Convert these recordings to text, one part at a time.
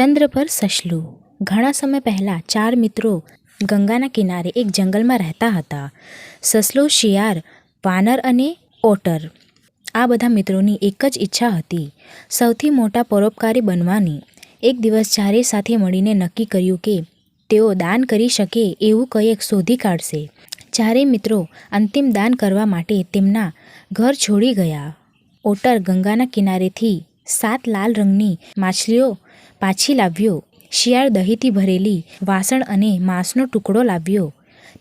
ચંદ્ર પર સસલું. ઘણા સમય પહેલાં ચાર મિત્રો ગંગાના કિનારે એક જંગલમાં રહેતા હતા. સસલો શિયાર વાનર અને ઓટર. આ બધા મિત્રોની એક જ ઈચ્છા હતી, સૌથી મોટા પરોપકારી બનવાની. એક દિવસ ચારે સાથે મળીને નક્કી કર્યું કે તેઓ દાન કરી શકે એવું કંઈક શોધી કાઢશે. ચારે મિત્રો અંતિમ દાન કરવા માટે તેમના ઘર છોડી ગયા. ઓટર ગંગાના કિનારેથી સાત લાલ રંગની માછલીઓ પાછી લાવ્યો. શિયાળ દહીંથી ભરેલી વાસણ અને માંસનો ટુકડો લાવ્યો.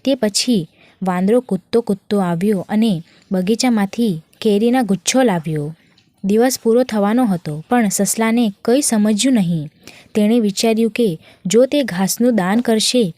તે પછી વાંદરો કૂદતો કૂદતો આવ્યો અને બગીચામાંથી કેરીના ગુચ્છો લાવ્યો. દિવસ પૂરો થવાનો હતો, પણ સસલાને કંઈ સમજ્યું નહીં. તેણે વિચાર્યું કે જો તે ઘાસનું દાન કરશે,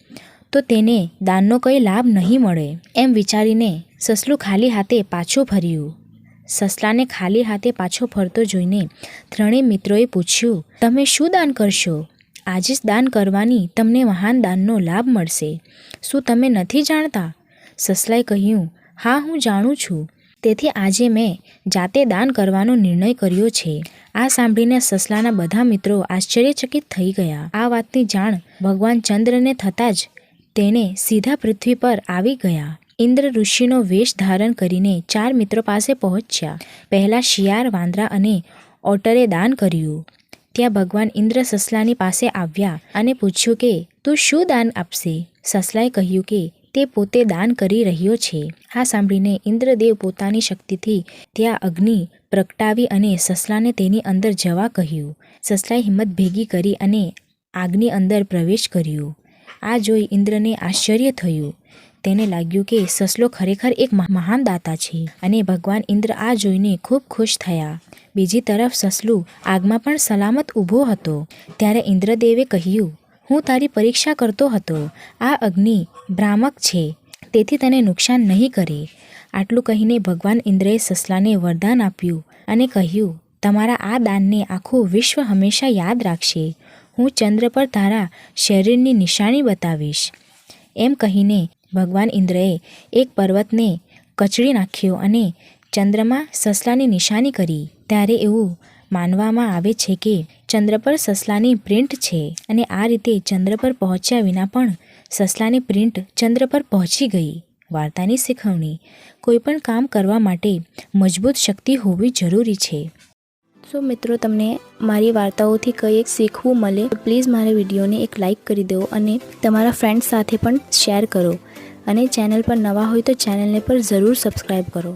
તો તેને દાનનો કંઈ લાભ નહીં મળે. એમ વિચારીને સસલું ખાલી હાથે પાછું ફર્યું. સસલાને ખાલી હાથે પાછો ફરતો જોઈને ત્રણેય મિત્રોએ પૂછ્યું, તમે શું દાન કરશો? આજે જ દાન કરવાની તમને મહાન દાનનો લાભ મળશે. શું તમે નથી જાણતા? સસલાએ કહ્યું, હા, હું જાણું છું. તેથી આજે મેં જાતે દાન કરવાનો નિર્ણય કર્યો છે. આ સાંભળીને સસલાના બધા મિત્રો આશ્ચર્યચકિત થઈ ગયા. આ વાતની જાણ ભગવાન ચંદ્રને થતાં જ તેને સીધા પૃથ્વી પર આવી ગયા. ઇન્દ્ર ઋષિનો વેશ ધારણ કરીને ચાર મિત્રો પાસે પહોંચ્યા. પહેલાં શિયાળ, વાંદરા અને ઓટરે દાન કર્યું. ત્યાં ભગવાન ઇન્દ્ર સસલાની પાસે આવ્યા અને પૂછ્યું કે, તું શું દાન આપશે? સસલાએ કહ્યું કે, તે પોતે દાન કરી રહ્યો છે. આ સાંભળીને ઇન્દ્રદેવ પોતાની શક્તિથી ત્યાં અગ્નિ પ્રગટાવી અને સસલાને તેની અંદર જવા કહ્યું. સસલાએ હિંમત ભેગી કરી અને આગની અંદર પ્રવેશ કર્યો. આ જોઈ ઇન્દ્રને આશ્ચર્ય થયું. તેને લાગ્યું કે સસલો ખરેખર એક મહાન દાતા છે અને ભગવાન ઇન્દ્ર આ જોઈને ખૂબ ખુશ થયા. બીજી તરફ સસલું આગમાં પણ સલામત ઊભો હતો. ત્યારે ઇન્દ્રદેવે કહ્યું, હું તારી પરીક્ષા કરતો હતો. આ અગ્નિ ભ્રામક છે. તેથી તને નુકસાન નહીં કરે. આટલું કહીને ભગવાન ઇન્દ્રએ સસલાને વરદાન આપ્યું અને કહ્યું, તમારા આ દાનને આખું વિશ્વ હંમેશા યાદ રાખશે. હું ચંદ્ર પર તારા શરીરની નિશાની બતાવીશ. એમ કહીને ભગવાન ઇન્દ્રએ એક પર્વતને કચડી નાખ્યો અને ચંદ્રમાં સસલાની નિશાની કરી. ત્યારે એવું માનવામાં આવે છે કે ચંદ્ર પર સસલાની પ્રિન્ટ છે અને આ રીતે ચંદ્ર પર પહોંચ્યા વિના પણ સસલાની પ્રિન્ટ ચંદ્ર પર પહોંચી ગઈ. વાર્તાની શીખવણી. કોઈપણ કામ કરવા માટે મજબૂત શક્તિ હોવી જરૂરી છે. સો મિત્રો, તમને મારી વાર્તાઓથી કંઈ એક શીખવું મળે, તો પ્લીઝ મારા વિડીયોને એક લાઇક કરી દો અને તમારા ફ્રેન્ડ્સ સાથે પણ શેર કરો. અને ચેનલ પર નવા હોય તો ચેનલને પર જરૂર સબસ્ક્રાઈબ કરો.